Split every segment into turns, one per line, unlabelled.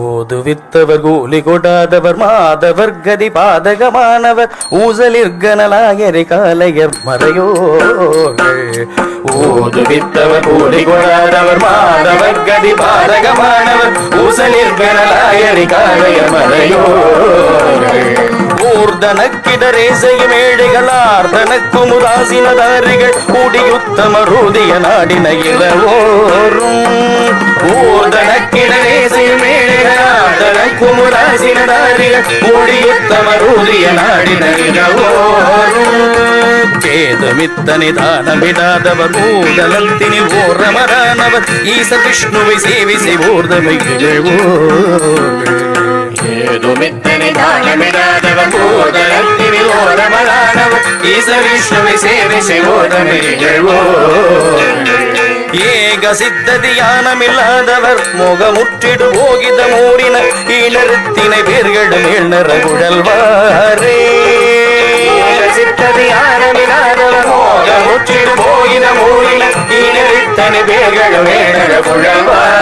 ஓதுவித்தவர் கூலி கொடாதவர் மாதவர் கதி பாதகமானவர் ஊசலிற்கனலாயரை காலையர் மறையோர்கள். ஓதுவித்தவர் கூலி கொடாதவர் மாதவர் கதி பாதகமானவர் ஊசலிற்கனலாயரை காலையர் மறையோர்கள். ஊர்தனக்கிடரே செய்யும் ஏழைகளார்தனக்கும் உதாசீனதாரிகள் கூடியுத்தமருதிய நாடின இளவோரும். ஊர்தனக்கு ஏழைகளார்தனக்கும் உதாசீனதாரிகள் கூடியுத்தமருதிய நாடின இளவோரும் கேதுமித்தனை தானமிடாதவர் ஓரமரானவர் ஈச விஷ்ணுவை சேவை செய்வோர்தமை இழவோர்கள் ஏதுமித்தனை தானமிடாதவர் ஓரமரானவர் ஈச விஷ்ணுவை சேவை செய்வோதமை ஏக சித்த தியானமில்லாதவர் முகமுற்றிடு போகித மூடின ஈழத்தினை பேர்களும் எழுநர குழல்வாரே. சித்த தியானமில்லாதவர் முகமுற்றிடு போகித மூடின ஈழத்தினை பேர்களும் எழுநர குழல்வார்.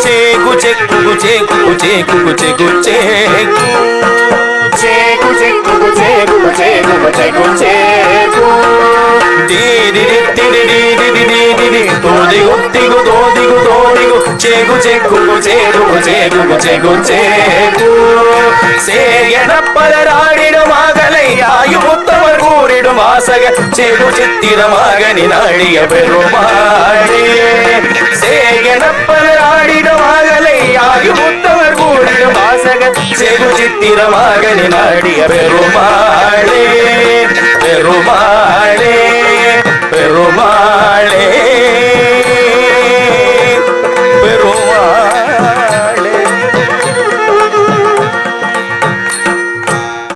Checo, checo, checo, checo, checo, checo. குஜெகு குஜேகு குஜேகு குஜெகு சேகு சேயன பலராடிடும் அகலை ஆயுமுத்தவர் கூறிடும் ஆசக சேகு சித்திரமாக நினாழிய பெருமாளே. சேயன பலராடிடும் அகலை ஆயுமுத்தவர் கூறிடும் ஆசக சேகு சித்திரமாக நினாழிய பெருமாளே. பெருமாளே.